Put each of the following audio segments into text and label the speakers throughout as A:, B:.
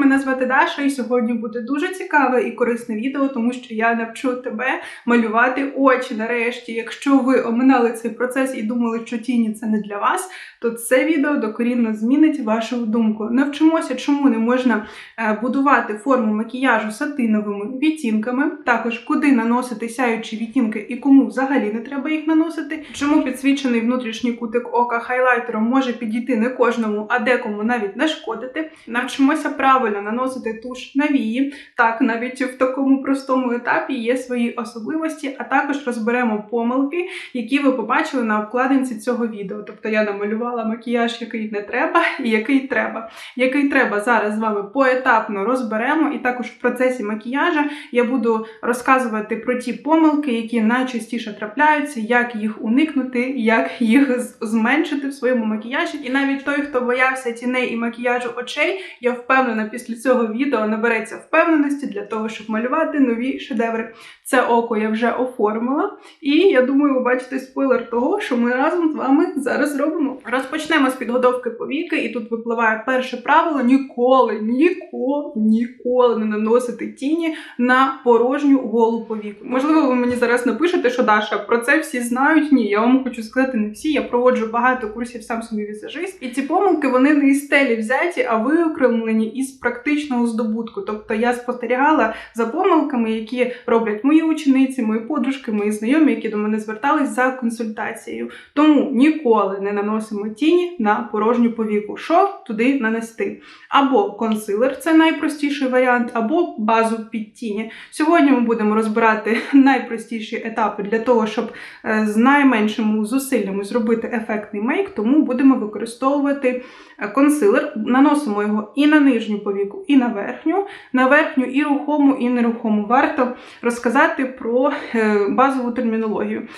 A: мене звати Даша, і сьогодні буде дуже цікаве і корисне відео, тому що я навчу тебе малювати очі. Нарешті, якщо ви оминали цей процес і думали, що тіні це не для вас, то це відео докорінно змінить вашу думку. Навчимося, чому не можна е, будувати форму макіяжу сатиновими відтінками, також куди наносити сяючі відтінки і кому взагалі не треба їх наносити. Чому підсвічений внутрішній кутик ока хайлайтером може підійти не кожному, а декому навіть не шкодити. Навчимося правильно наносити туш на вії. Так, навіть в такому простому етапі є свої особливості, а також розберемо помилки, які ви побачили на обкладинці цього відео. Тобто я намалювала макіяж, який не треба, і який треба. Який треба зараз з вами поетапно розберемо, і також в процесі макіяжа я буду розказувати про ті помилки, які найчастіше трапляються, як їх уникнути, як їх зменшити в своєму макіяжі. І навіть той, хто боявся тіней і макіяжу очей, я впевнена, після цього відео набереться впевненості для того, щоб малювати нові шедеври. Це око я вже оформила, і я думаю, ви бачите спойлер того, що ми разом з вами зараз зробимо. Розпочнемо з підготовки повіки, і тут випливає перше правило: ніколи, ніколи, ніколи не наносити тіні на порожню голу повіку. Можливо, ви мені зараз напишете, що Даша про це всі знають. Ні, я вам хочу сказати, не всі. Я проводжу багато курсів сам собі візажист, і ці помилки вони не із стелі взяті, а виокремлені із практичного здобутку. Тобто я спостерігала за помилками, які роблять мої учениці, мої подружки, мої знайомі, які до мене звертались за консультацією. Тому ніколи не наносимо тіні на порожню повіку. Що туди нанести? Або консилер, це найпростіший варіант, або базу під тіні. Сьогодні ми будемо розбирати найпростіші етапи для того, щоб е, з найменшими зусиллями зробити ефектний мейк, тому будемо використовувати е, консилер. Наносимо його і на нижню повіку, і на верхню. На верхню і рухому, і нерухому. Варто розказати про е, базову термінологію.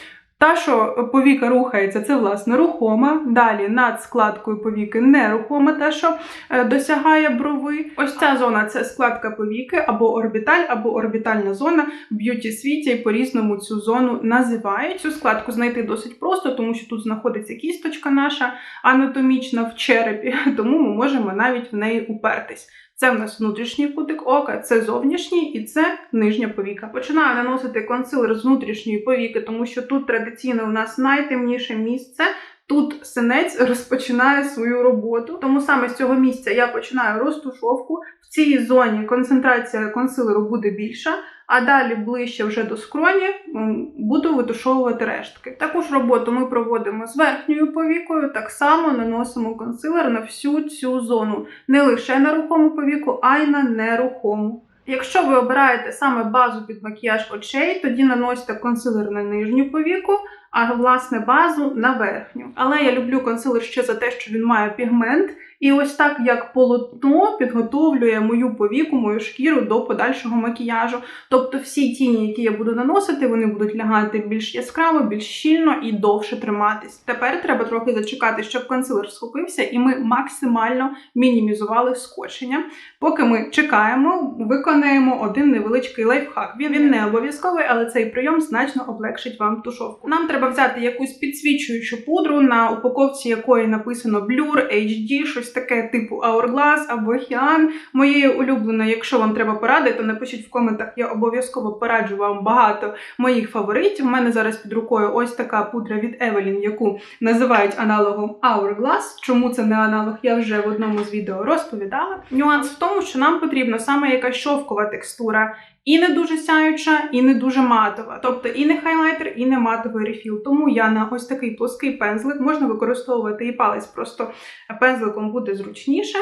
A: Та, що повіка рухається, це власне рухома. Далі над складкою повіки нерухома, та, що е, досягає брови. Ось ця зона це складка повіки або орбіталь, або орбітальна зона. В б'юті світі і по-різному цю зону називають. Цю складку знайти досить просто, тому що тут знаходиться кісточка наша анатомічна в черепі, тому ми можемо навіть в неї упертись. Це в нас внутрішній кутик ока, це зовнішній і це нижня повіка. Починаю наносити консилер з внутрішньої повіки, тому що тут традиційно у нас найтемніше місце. Тут синець розпочинає свою роботу, тому саме з цього місця я починаю розтушовку. В цій зоні концентрація консилеру буде більша, а далі ближче вже до скроні буду витушовувати рештки. Таку ж роботу ми проводимо з верхньою повікою, так само наносимо консилер на всю цю зону, не лише на рухому повіку, а й на нерухому. Якщо ви обираєте саме базу під макіяж очей, тоді наносите консилер на нижню повіку, а власне базу на верхню. Але я люблю консилер ще за те, що він має пігмент. І ось так як полотно підготовлює мою повіку, мою шкіру до подальшого макіяжу. Тобто всі тіні, які я буду наносити, вони будуть лягати більш яскраво, більш щільно і довше триматись. Тепер треба трохи зачекати, щоб консилер схопився, і ми максимально мінімізували скочення. Поки ми чекаємо, виконаємо один невеличкий лайфхак. Він, він не обов'язковий, але цей прийом значно облегшить вам тушовку. Нам треба взяти якусь підсвічуючу пудру, на упаковці якої написано Blur, HD, щось таке типу Hourglass або Hian. Моєю улюбленою, якщо вам треба поради, то напишіть в коментах. Я обов'язково пораджу вам багато моїх фаворитів. У мене зараз під рукою ось така пудра від Evelyn, яку називають аналогом Hourglass. Чому це не аналог, я вже в одному з відео розповідала. Нюанс в тому, що нам потрібна саме якась шовкова текстура. І не дуже сяюча, і не дуже матова. Тобто і не хайлайтер, і не матовий рефіл. Тому я на ось такий плоский пензлик можна використовувати і палець, просто пензликом буде зручніше.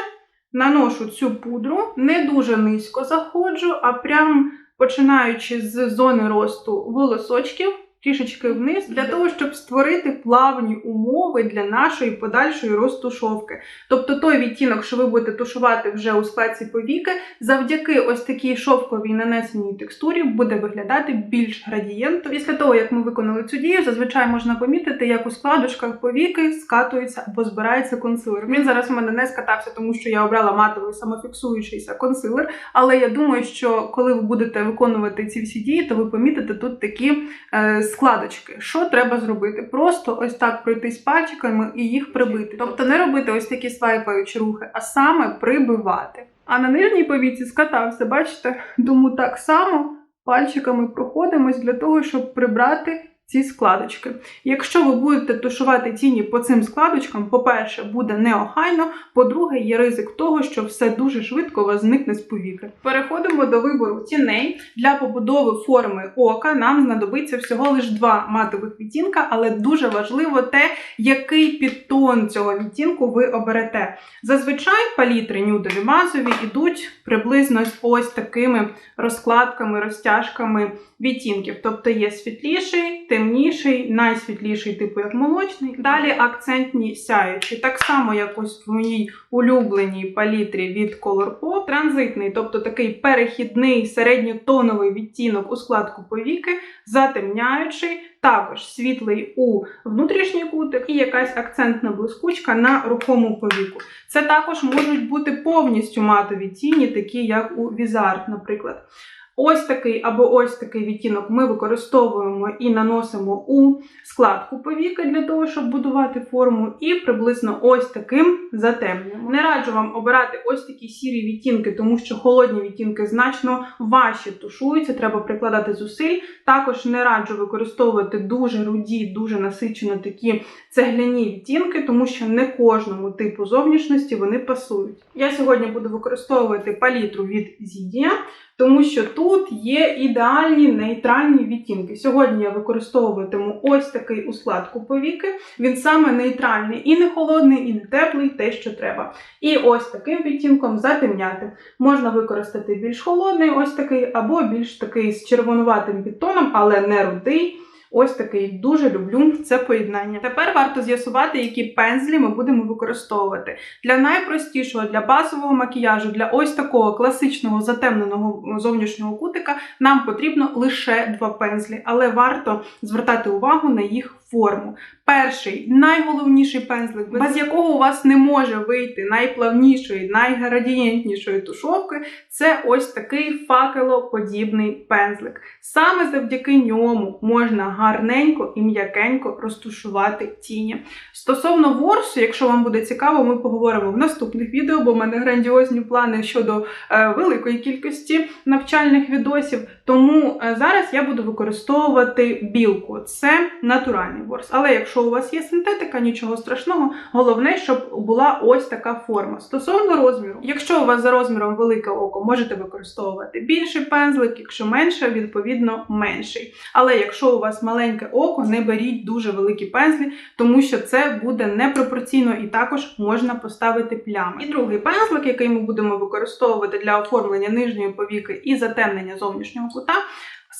A: Наношу цю пудру, не дуже низько заходжу, а прям починаючи з зони росту волосочків, трішечки вниз, для того, щоб створити плавні умови для нашої подальшої розтушовки. Тобто той відтінок, що ви будете тушувати вже у складці повіки, завдяки ось такій шовковій нанесеній текстурі буде виглядати більш градієнтно. Після того, як ми виконали цю дію, зазвичай можна помітити, як у складочках повіки скатується або збирається консилер. Він зараз у мене не скатався, тому що я обрала матовий самофіксуючийся консилер. Але я думаю, що коли ви будете виконувати ці всі дії, то ви помітите тут такі е, складочки. Що треба зробити? Просто ось так пройтись пальчиками і їх прибити. Тобто не робити ось такі свайпаючі рухи, а саме прибивати. А на нижній повіці скатався, бачите? Тому так само пальчиками проходимось для того, щоб прибрати ці складочки. Якщо ви будете тушувати тіні по цим складочкам, по-перше, буде неохайно, по-друге, є ризик того, що все дуже швидко у вас зникне з повіки. Переходимо до вибору тіней. Для побудови форми ока нам знадобиться всього лише два матових відтінка, але дуже важливо те, який підтон цього відтінку ви оберете. Зазвичай палітри нюдові базові йдуть приблизно з ось такими розкладками, розтяжками відтінків. Тобто є світліший, темніший, найсвітліший, типу як молочний. Далі акцентні сяючі. Так само, як в моїй улюбленій палітрі від Colourpop. Транзитний, тобто такий перехідний середньотоновий відтінок у складку повіки, затемняючий. Також світлий у внутрішній кутик і якась акцентна блискучка на рухому повіку. Це також можуть бути повністю матові тіні, такі як у Візарт, наприклад. Ось такий або ось такий відтінок ми використовуємо і наносимо у складку повіки для того, щоб будувати форму, і приблизно ось таким затемнюємо. Не раджу вам обирати ось такі сірі відтінки, тому що холодні відтінки значно важче тушуються, треба прикладати зусиль. Також не раджу використовувати дуже руді, дуже насичено такі цегляні відтінки, тому що не кожному типу зовнішності вони пасують. Я сьогодні буду використовувати палітру від Zidia, тому що тут є ідеальні нейтральні відтінки. Сьогодні я використовуватиму ось такий у куповіки. повіки. Він саме нейтральний, і не холодний, і не теплий, те, що треба. І ось таким відтінком затемняти. Можна використати більш холодний, ось такий, або більш такий з червонуватим підтоном, але не рудий. Ось такий дуже люблю це поєднання. Тепер варто з'ясувати, які пензлі ми будемо використовувати. Для найпростішого, для базового макіяжу, для ось такого класичного затемненого зовнішнього кутика нам потрібно лише два пензлі, але варто звертати увагу на їх форму. Перший найголовніший пензлик, без якого у вас не може вийти найплавнішої, найградієнтнішої тушовки, це ось такий факелоподібний пензлик. Саме завдяки ньому можна гарненько і м'якенько розтушувати тіні. Стосовно ворсу, якщо вам буде цікаво, ми поговоримо в наступних відео, бо в мене грандіозні плани щодо е, великої кількості навчальних відосів. Тому е, зараз я буду використовувати білку. Це натуральний ворс. Але якщо у вас є синтетика, нічого страшного. Головне, щоб була ось така форма. Стосовно розміру, якщо у вас за розміром велике око, можете використовувати більший пензлик, якщо менше, відповідно менший. Але якщо у вас маленьке око, не беріть дуже великі пензлі, тому що це буде непропорційно і також можна поставити плями. І другий пензлик, який ми будемо використовувати для оформлення нижньої повіки і затемнення зовнішнього кута.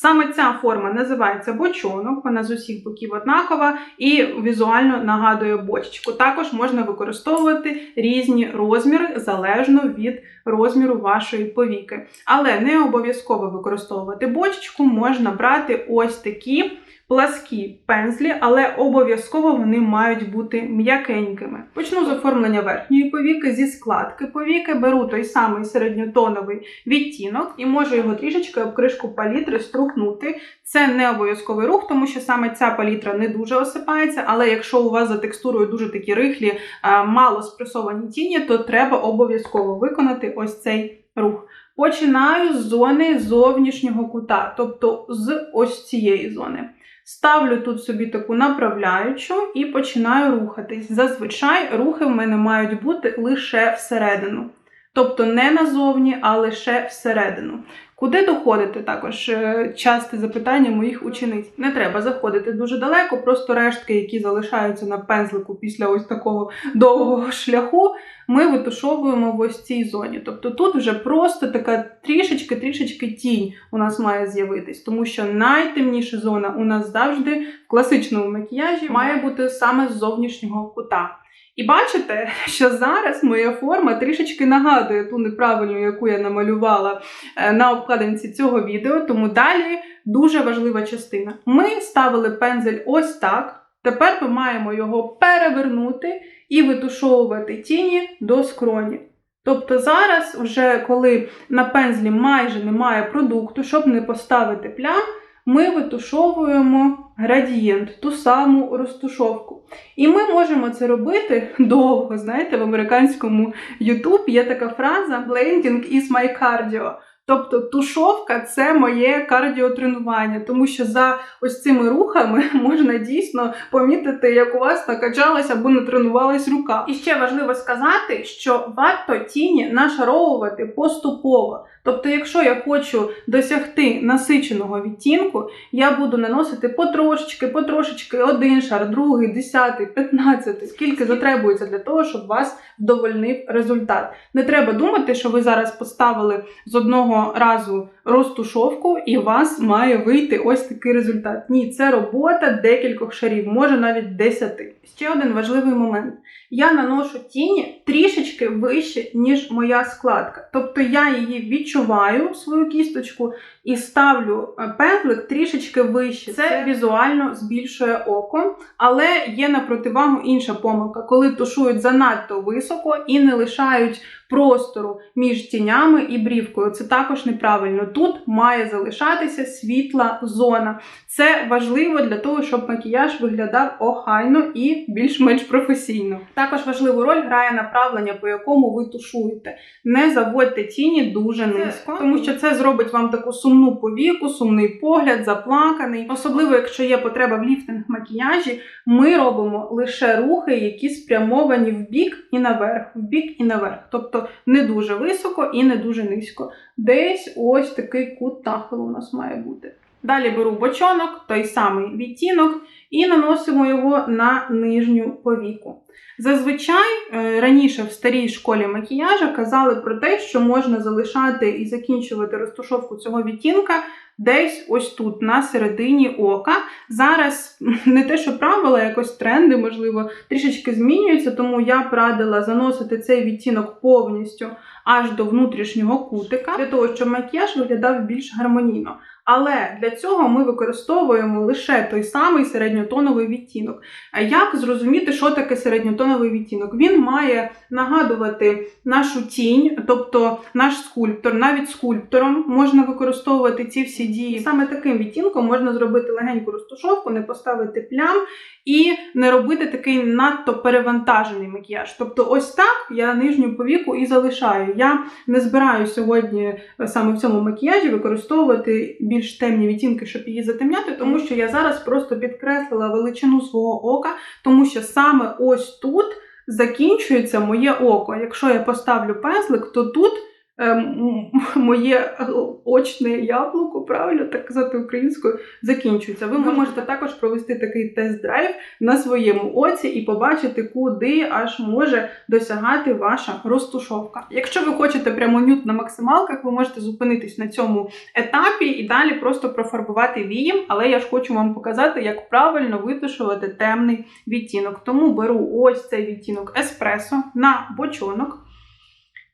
A: Саме ця форма називається бочонок, вона з усіх боків однакова і візуально нагадує бочечку. Також можна використовувати різні розміри залежно від розміру вашої повіки. Але не обов'язково використовувати бочечку, можна брати ось такі пласкі пензлі, але обов'язково вони мають бути м'якенькими. Почну з оформлення верхньої повіки, зі складки повіки, беру той самий середньотоновий відтінок і можу його трішечки об кришку палітри струхнути. Це не обов'язковий рух, тому що саме ця палітра не дуже осипається, але якщо у вас за текстурою дуже такі рихлі, мало спресовані тіні, то треба обов'язково виконати ось цей рух. Починаю з зони зовнішнього кута, тобто з ось цієї зони. Ставлю тут собі таку направляючу і починаю рухатись. Зазвичай рухи в мене мають бути лише всередину. Тобто не назовні, а лише всередину. Куди доходити також е, часте запитання моїх учениць. Не треба заходити дуже далеко, просто рештки, які залишаються на пензлику після ось такого довгого шляху, ми витушовуємо в ось цій зоні. Тобто тут вже просто така трішечки-трішечки тінь у нас має з'явитись, тому що найтемніша зона у нас завжди в класичному макіяжі має бути саме з зовнішнього кута. І бачите, що зараз моя форма трішечки нагадує ту неправильну, яку я намалювала е, на обкладинці цього відео, тому далі дуже важлива частина. Ми ставили пензель ось так. Тепер ми маємо його перевернути і витушовувати тіні до скроні. Тобто зараз, вже коли на пензлі майже немає продукту, щоб не поставити плям, ми витушовуємо градієнт, ту саму розтушовку. І ми можемо це робити довго. Знаєте, в американському YouTube є така фраза blending is my cardio. Тобто тушовка це моє кардіотренування, тому що за ось цими рухами можна дійсно помітити, як у вас накачалась або натренувалась рука. І ще важливо сказати, що варто тіні нашаровувати поступово. Тобто, якщо я хочу досягти насиченого відтінку, я буду наносити потрошечки, потрошечки, один шар, другий, десятий, п'ятнадцятий, скільки затребується для того, щоб вас вдовольнив результат. Не треба думати, що ви зараз поставили з одного разу розтушовку, і у вас має вийти ось такий результат. Ні, це робота декількох шарів, може навіть десяти. Ще один важливий момент. Я наношу тіні трішечки вище, ніж моя складка. Тобто я її відчуваю, свою кісточку, і ставлю е, пензлик трішечки вище. Це візуально збільшує око, але є на противагу інша помилка, коли тушують занадто високо і не лишають простору між тінями і брівкою. Це також неправильно. Тут має залишатися світла зона. Це важливо для того, щоб макіяж виглядав охайно і більш-менш професійно. Також важливу роль грає направлення, по якому ви тушуєте. Не заводьте тіні дуже низько, тому що це зробить вам таку сумну повіку, сумний погляд, заплаканий. Особливо, якщо є потреба в ліфтинг макіяжі, ми робимо лише рухи, які спрямовані в бік і наверх, в бік і наверх. Тобто не дуже високо і не дуже низько. Десь ось такий кут нахилу у нас має бути. Далі беру бочонок, той самий відтінок, і наносимо його на нижню повіку. Зазвичай е, раніше в старій школі макіяжа казали про те, що можна залишати і закінчувати розташовку цього відтінка десь ось тут, на середині ока. Зараз не те, що правила, якось тренди, можливо, трішечки змінюються, тому я радила заносити цей відтінок повністю аж до внутрішнього кутика, для того, щоб макіяж виглядав більш гармонійно. Але для цього ми використовуємо лише той самий середньотоновий відтінок. Як зрозуміти, що таке середньотоновий відтінок? Він має нагадувати нашу тінь, тобто наш скульптор, навіть скульптором можна використовувати ці всі дії. Саме таким відтінком можна зробити легеньку розтушовку, не поставити плям і не робити такий надто перевантажений макіяж. Тобто, ось так я нижню повіку і залишаю. Я не збираю сьогодні саме в цьому макіяжі використовувати більш темні відтінки, щоб її затемняти, тому що я зараз просто підкреслила величину свого ока, тому що саме ось тут закінчується моє око. Якщо я поставлю пензлик, то тут. Ем, моє очне яблуко, правильно так казати українською, закінчується. Ви можете також провести такий тест-драйв на своєму оці і побачити, куди аж може досягати ваша розтушовка. Якщо ви хочете прямо нют на максималках, ви можете зупинитись на цьому етапі і далі просто профарбувати вієм, але я ж хочу вам показати, як правильно витушувати темний відтінок. Тому беру ось цей відтінок еспресо на бочонок.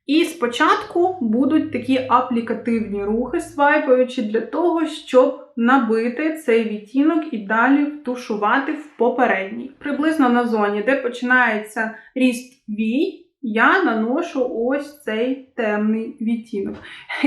A: І спочатку будуть такі аплікативні рухи, свайпаючи для того, щоб набити цей відтінок і далі втушувати в попередній. Приблизно на зоні, де починається ріст вій, я наношу ось цей темний відтінок.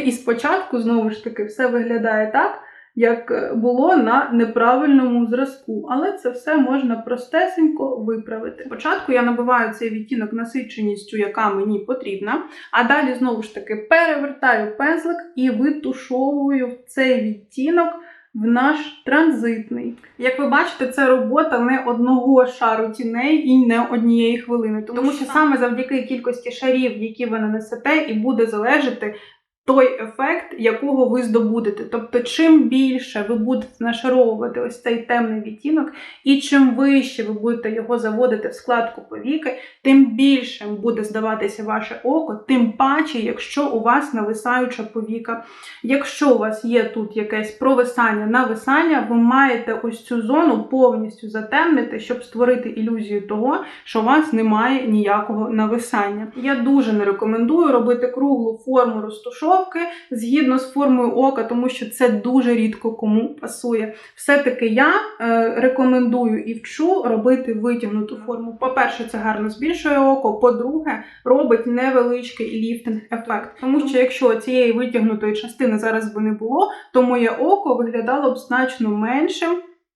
A: І спочатку, знову ж таки, все виглядає так як е, було на неправильному зразку. Але це все можна простесенько виправити. Спочатку я набиваю цей відтінок насиченістю, яка мені потрібна, а далі, знову ж таки, перевертаю пензлик і витушовую цей відтінок. В наш транзитний. Як ви бачите, це робота не одного шару тіней і не однієї хвилини. Тому що саме завдяки кількості шарів, які ви нанесете, і буде залежати той ефект, якого ви здобудете. Тобто, чим більше ви будете нашаровувати ось цей темний відтінок, і чим вище ви будете його заводити в складку повіки, тим більшим буде здаватися ваше око, тим паче, якщо у вас нависаюча повіка. Якщо у вас є тут якесь провисання, нависання, ви маєте ось цю зону повністю затемнити, щоб створити ілюзію того, що у вас немає ніякого нависання. Я дуже не рекомендую робити круглу форму розтушовки, розтушовки згідно з формою ока, тому що це дуже рідко кому пасує. Все-таки я е, рекомендую і вчу робити витягнуту форму. По-перше, це гарно збільшує око. По-друге, робить невеличкий ліфтинг ефект. Тому що якщо цієї витягнутої частини зараз би не було, то моє око виглядало б значно меншим.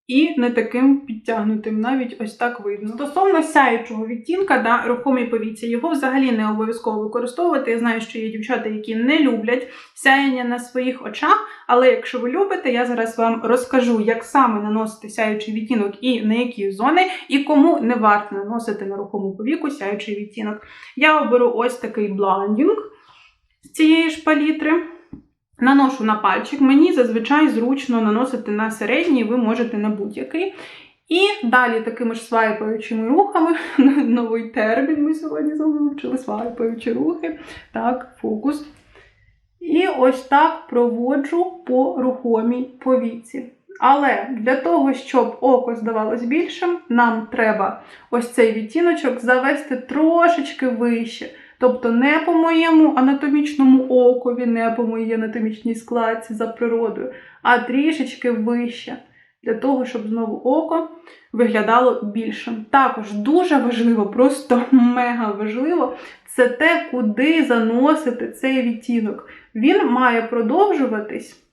A: І не таким підтягнутим, навіть ось так видно. Стосовно сяючого відтінка, да, рухомі повіці, його взагалі не обов'язково використовувати. Я знаю, що є дівчата, які не люблять сяєння на своїх очах. Але якщо ви любите, я зараз вам розкажу, як саме наносити сяючий відтінок і на які зони, і кому не варто наносити на рухому повіку сяючий відтінок. Я оберу ось такий бландінг з цієї ж палітри. Наношу на пальчик. Мені зазвичай зручно наносити на середній, ви можете на будь-який. І далі такими ж свайпаючими рухами, новий термін ми сьогодні вивчили, свайпаючі рухи. Так, фокус. І ось так проводжу по рухомій повіці. Але для того, щоб око здавалось більшим, нам треба ось цей відтіночок завести трошечки вище. Тобто не по моєму анатомічному окові, не по моїй анатомічній складці за природою, а трішечки вище. Для того, щоб знову око виглядало більшим. Також дуже важливо, просто мега важливо, це те, куди заносити цей відтінок. Він має продовжуватись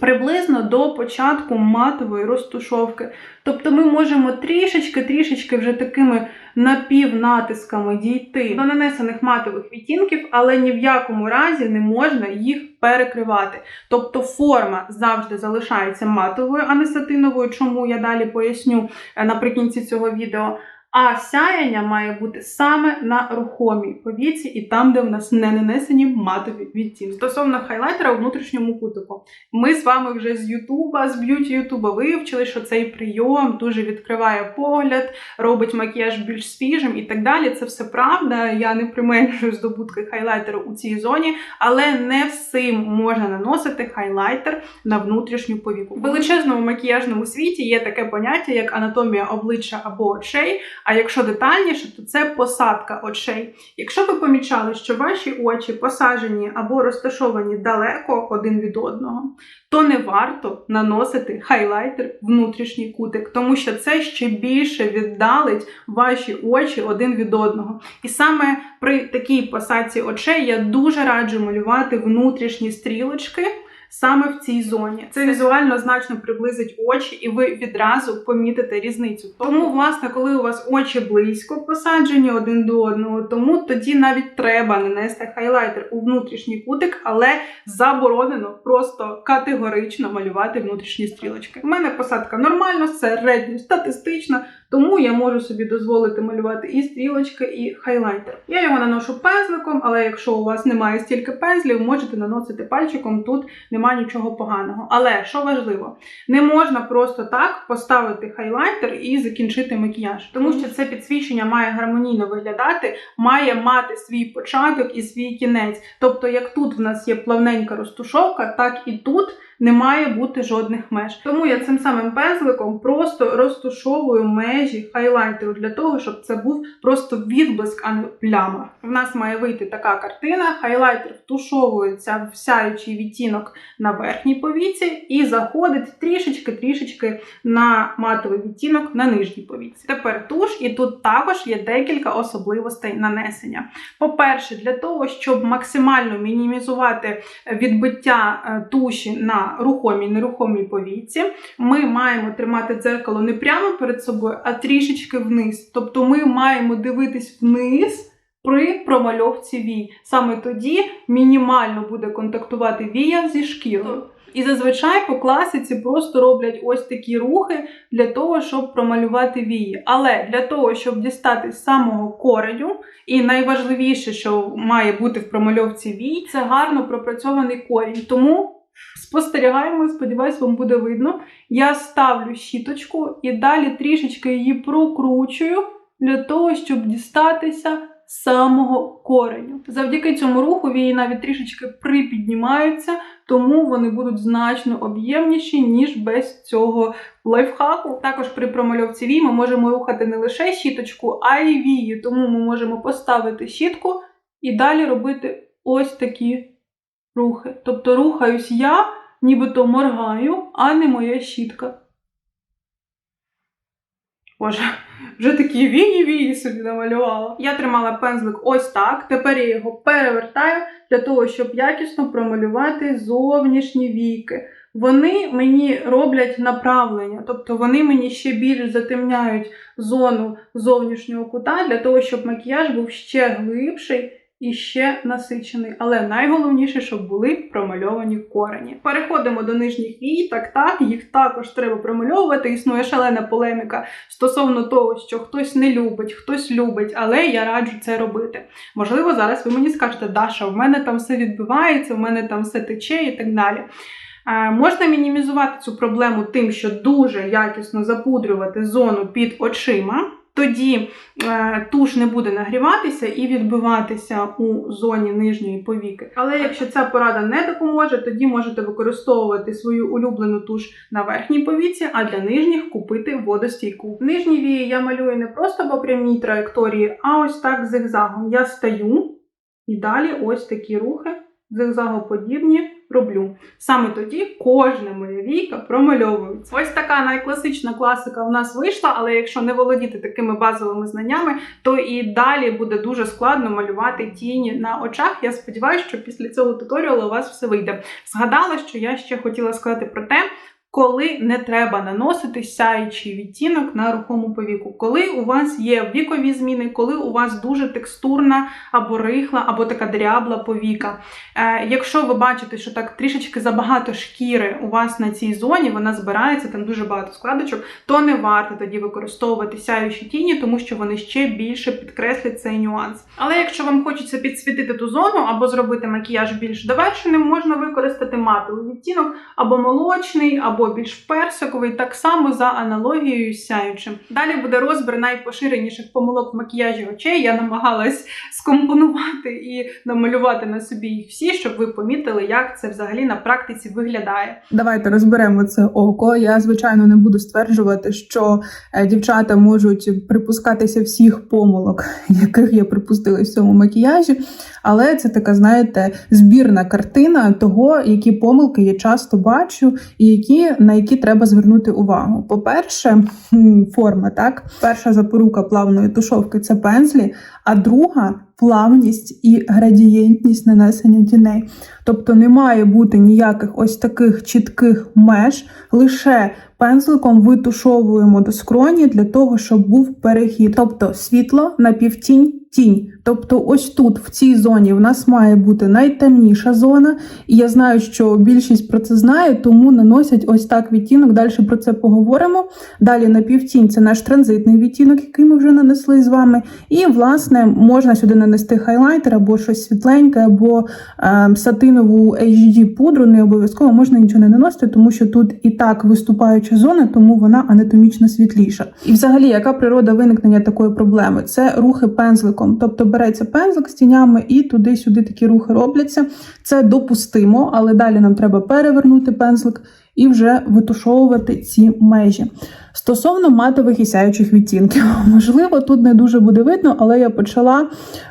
A: приблизно до початку матової розтушовки. Тобто ми можемо трішечки-трішечки вже такими напівнатисками дійти до нанесених матових відтінків, але ні в якому разі не можна їх перекривати. Тобто форма завжди залишається матовою, а не сатиновою, чому я далі поясню е, наприкінці цього відео. А сяяння має бути саме на рухомій повіці і там, де в нас не нанесені матові відтінки. Стосовно хайлайтера у внутрішньому кутику, ми з вами вже з Ютуба, з б'юті Ютуба вивчили, що цей прийом дуже відкриває погляд, робить макіяж більш свіжим і так далі. Це все правда. Я не применшую здобутки хайлайтеру у цій зоні, але не всім можна наносити хайлайтер на внутрішню повіку. В величезному макіяжному світі є таке поняття, як анатомія обличчя або очей. А якщо детальніше, то це посадка очей. Якщо ви помічали, що ваші очі посаджені або розташовані далеко один від одного, то не варто наносити хайлайтер внутрішній кутик, тому що це ще більше віддалить ваші очі один від одного. І саме при такій посадці очей я дуже раджу малювати внутрішні стрілочки саме в цій зоні. Це візуально значно приблизить очі, і ви відразу помітите різницю. Тому, власне, коли у вас очі близько посаджені один до одного, тому тоді навіть треба нанести хайлайтер у внутрішній кутик, але заборонено просто категорично малювати внутрішні стрілочки. У мене посадка нормальна, середньо статистична. Тому я можу собі дозволити малювати і стрілочки, і хайлайтер. Я його наношу пензликом, але якщо у вас немає стільки пензлів, можете наносити пальчиком, тут немає нічого поганого. Але що важливо, не можна просто так поставити хайлайтер і закінчити макіяж, тому що це підсвічення має гармонійно виглядати, має мати свій початок і свій кінець. Тобто, як тут в нас є плавненька розтушовка, так і тут не має бути жодних меж. Тому я цим самим пензликом просто розтушовую межі хайлайтеру для того, щоб це був просто відблиск, а не пляма. В нас має вийти така картина. Хайлайтер втушовується в сяючий відтінок на верхній повіці і заходить трішечки-трішечки на матовий відтінок на нижній повіці. Тепер туш, і тут також є декілька особливостей нанесення. По-перше, для того, щоб максимально мінімізувати відбиття е, туші на рухомій нерухомій повіці, ми маємо тримати дзеркало не прямо перед собою, а трішечки вниз. Тобто ми маємо дивитись вниз. При промальовці вій. Саме тоді мінімально буде контактувати вія зі шкірою. І зазвичай по класиці просто роблять ось такі рухи для того, щоб промалювати вії. Але для того, щоб дістати з самого кореню, і найважливіше, що має бути в промальовці вій, це гарно пропрацьований корінь. Тому спостерігаємо, сподіваюсь, вам буде видно. Я ставлю щіточку і далі трішечки її прокручую для того, щоб дістатися самого кореню. Завдяки цьому руху вії навіть трішечки припіднімаються, тому вони будуть значно об'ємніші, ніж без цього лайфхаку. Також при промальовці вій ми можемо рухати не лише щіточку, а й вії. Тому ми можемо поставити щітку і далі робити ось такі рухи. Тобто рухаюсь я, нібито моргаю, а не моя щітка. Боже, вже такі вії-вії собі намалювала. Я тримала пензлик ось так. Тепер я його перевертаю для того, щоб якісно промалювати зовнішні віки. Вони мені роблять направлення, тобто вони мені ще більш затемняють зону зовнішнього кута для того, щоб макіяж був ще глибший і ще насичений. Але найголовніше, щоб були промальовані корені. Переходимо до нижніх вій. Так, їх також треба промальовувати. Існує шалена полеміка стосовно того, що хтось не любить, хтось любить, але я раджу це робити. Можливо, зараз ви мені скажете, Даша, в мене там все відбивається, в мене там все тече і так далі. Можна мінімізувати цю проблему тим, що дуже якісно запудрювати зону під очима. Тоді е, туш не буде нагріватися і відбиватися у зоні нижньої повіки. Але якщо ця порада не допоможе, тоді можете використовувати свою улюблену туш на верхній повіці, а для нижніх купити водостійку. Нижні вії я малюю не просто по прямій траєкторії, а ось так зигзагом. Я стаю і далі ось такі рухи зигзагоподібні роблю. Саме тоді кожне моє війка промальовується. Ось така найкласична класика у нас вийшла, але якщо не володіти такими базовими знаннями, то і далі буде дуже складно малювати тіні на очах. Я сподіваюся, що після цього туторіалу у вас все вийде. Згадала, що я ще хотіла сказати про те. Коли не треба наносити сяючий відтінок на рухому повіку, коли у вас є вікові зміни, коли у вас дуже текстурна або рихла, або така дрябла повіка. Е, якщо ви бачите, що так трішечки забагато шкіри у вас на цій зоні, вона збирається, там дуже багато складочок, то не варто тоді використовувати сяючі тіні, тому що вони ще більше підкреслять цей нюанс. Але якщо вам хочеться підсвітити ту зону або зробити макіяж більш довершеним, можна використати матовий відтінок або молочний, або більш персиковий, так само за аналогією з сяючим. Далі буде розбір найпоширеніших помилок в макіяжі очей. Я намагалась скомпонувати і намалювати на собі їх всі, щоб ви помітили, як це взагалі на практиці виглядає.
B: Давайте розберемо це око. Я звичайно не буду стверджувати, що е, дівчата можуть припускатися всіх помилок, яких я припустила в цьому макіяжі. Але це така, знаєте, збірна картина того, які помилки я часто бачу, і які на які треба звернути увагу. По-перше, форма, так, перша запорука плавної тушовки це пензлі, а друга плавність і градієнтність нанесення тіней. Тобто не має бути ніяких ось таких чітких меж, лише пензликом витушовуємо до скроні для того, щоб був перехід. Тобто світло на півтінь. Тінь, тобто, ось тут, в цій зоні, в нас має бути найтемніша зона, і я знаю, що більшість про це знає, тому наносять ось так відтінок. Далі про це поговоримо. Далі на півтінь це наш транзитний відтінок, який ми вже нанесли з вами. І, власне, можна сюди нанести хайлайтер або щось світленьке, або е, сатинову HD пудру. Не обов'язково можна нічого не наносити, тому що тут і так виступаюча зона, тому вона анатомічно світліша. І, взагалі, яка природа виникнення такої проблеми? Це рухи пензликом. Тобто береться пензлик з тінями і туди-сюди такі рухи робляться. Це допустимо, але далі нам треба перевернути пензлик і вже витушовувати ці межі. Стосовно матових і сяючих відтінків, можливо, тут не дуже буде видно, але я почала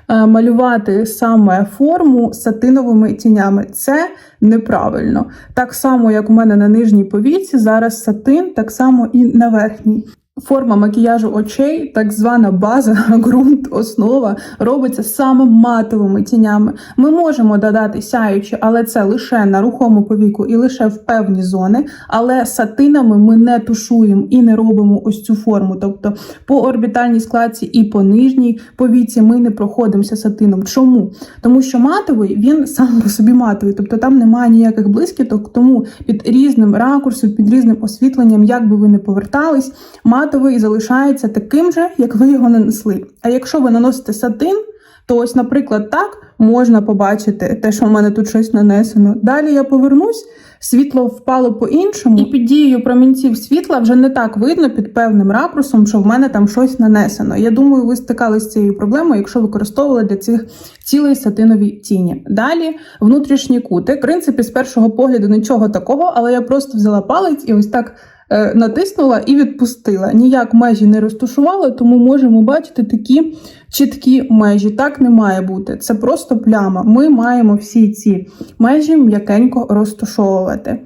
B: е, малювати саме форму сатиновими тінями. Це неправильно. Так само, як у мене на нижній повіці, зараз сатин, так само і на верхній. Форма макіяжу очей, так звана база, ґрунт, основа, робиться саме матовими тінями. Ми можемо додати сяючі, але це лише на рухому повіку і лише в певні зони. Але сатинами ми не тушуємо і не робимо ось цю форму. Тобто по орбітальній складці і по нижній повіці ми не проходимося сатином. Чому? Тому що матовий він сам по собі матовий, тобто там немає ніяких блискіток, тому під різним ракурсом, під різним освітленням, як би ви не повертались, матовий залишається таким же, як ви його нанесли. А якщо ви наносите сатин, то ось, наприклад, так можна побачити те, що в мене тут щось нанесено. Далі я повернусь, світло впало по-іншому, і під дією промінців світла вже не так видно під певним ракурсом, що в мене там щось нанесено. Я думаю, ви стикалися з цією проблемою, якщо використовували для цих цілий сатинові тіні. Далі внутрішні кути. В принципі, з першого погляду нічого такого, але я просто взяла палець і ось так натиснула і відпустила. Ніяк межі не розташувала, тому можемо бачити такі чіткі межі. Так не має бути. Це просто пляма. Ми маємо всі ці межі м'якенько розташовувати.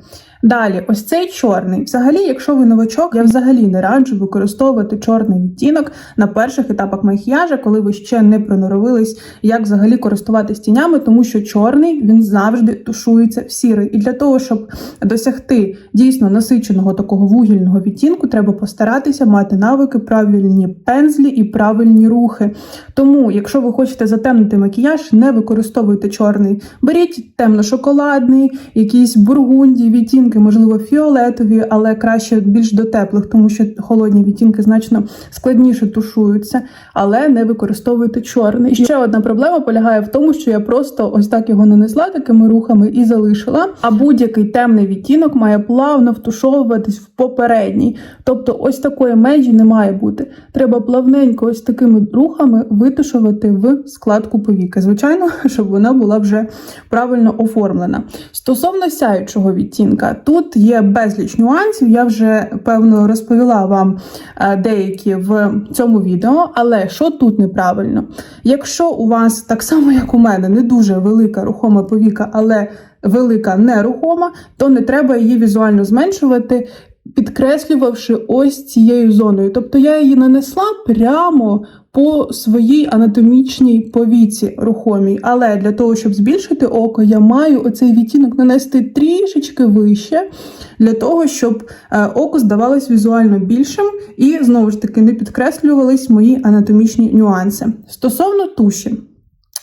B: Далі, ось цей чорний. Взагалі, якщо ви новачок, я взагалі не раджу використовувати чорний відтінок на перших етапах макіяжа, коли ви ще не проноровились, як взагалі користуватись тінями, тому що чорний він завжди тушується в сірий. І для того, щоб досягти дійсно насиченого такого вугільного відтінку, треба постаратися мати навики, правильні пензлі і правильні рухи. Тому, якщо ви хочете затемнити макіяж, не використовуйте чорний. Беріть темно-шоколадний, якісь бургунді, відтінки, можливо, фіолетові, але краще більш до теплих, тому що холодні відтінки значно складніше тушуються, але не використовуйте чорний. І ще одна проблема полягає в тому, що я просто ось так його нанесла такими рухами і залишила. А будь-який темний відтінок має плавно втушовуватись в попередній. Тобто, ось такої межі не має бути. Треба плавненько ось такими рухами витушувати в складку повіки. Звичайно, щоб вона була вже правильно оформлена. Стосовно сяючого відтінка, тут є безліч нюансів. Я вже певно розповіла вам е, деякі в цьому відео. Але що тут неправильно? Якщо у вас так само, як у мене, не дуже велика рухома повіка, але велика нерухома, то не треба її візуально зменшувати. Підкреслювавши ось цією зоною. Тобто я її нанесла прямо по своїй анатомічній повіці рухомій. Але для того, щоб збільшити око, я маю оцей відтінок нанести трішечки вище, для того, щоб е, око здавалось візуально більшим і знову ж таки не підкреслювались мої анатомічні нюанси. Стосовно туші.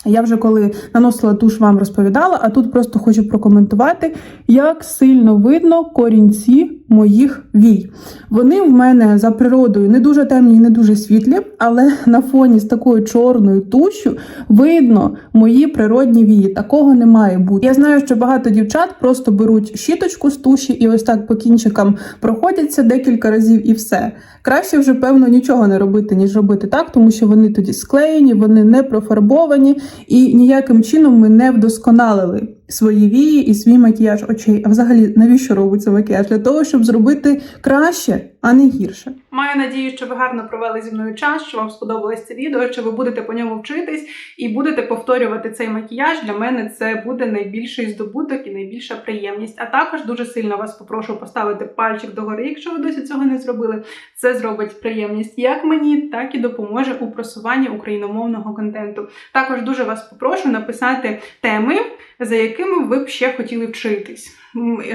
B: Я вже коли наносила туш, вам розповідала, а тут просто хочу прокоментувати, як сильно видно корінці моїх вій. Вони в мене за природою не дуже темні і не дуже світлі, але на фоні з такою чорною тушю видно мої природні вії. Такого не має бути. Я знаю, що багато дівчат просто беруть щіточку з туші і ось так по кінчикам проходяться декілька разів і все. Краще вже, певно, нічого не робити, ніж робити так, тому що вони тоді склеєні, вони не профарбовані, і ніяким чином ми не вдосконалили свої вії і свій макіяж очей. А взагалі, навіщо робиться макіяж? Для того, щоб зробити краще, а не гірше.
A: Маю надію, що ви гарно провели зі мною час, що вам сподобалось це відео, що ви будете по ньому вчитись і будете повторювати цей макіяж. Для мене це буде найбільший здобуток і найбільша приємність. А також дуже сильно вас попрошу поставити пальчик догори, якщо ви досі цього не зробили. Це зробить приємність як мені, так і допоможе у просуванні україномовного контенту. Також дуже вас попрошу написати теми, за якими ви б ще хотіли вчитись.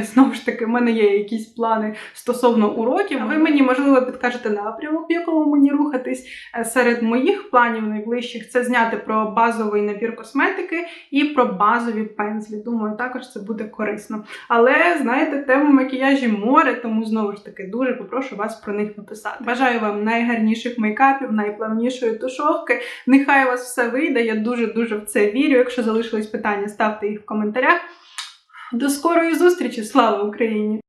A: Знову ж таки, в мене є якісь плани стосовно уроків. Ви мені можливо підкажете напрямок, в якому мені рухатись. Е, Серед моїх планів найближчих це зняти про базовий набір косметики і про базові пензлі. Думаю, також це буде корисно. Але знаєте, тему макіяжі море, тому знову ж таки дуже попрошу вас про них написати. Бажаю вам найгарніших мейкапів, найплавнішої тушовки. Нехай у вас все вийде. Я дуже дуже в це вірю. Якщо залишились питання, ставте їх в коментарях. До скорої зустрічі! Слава Україні!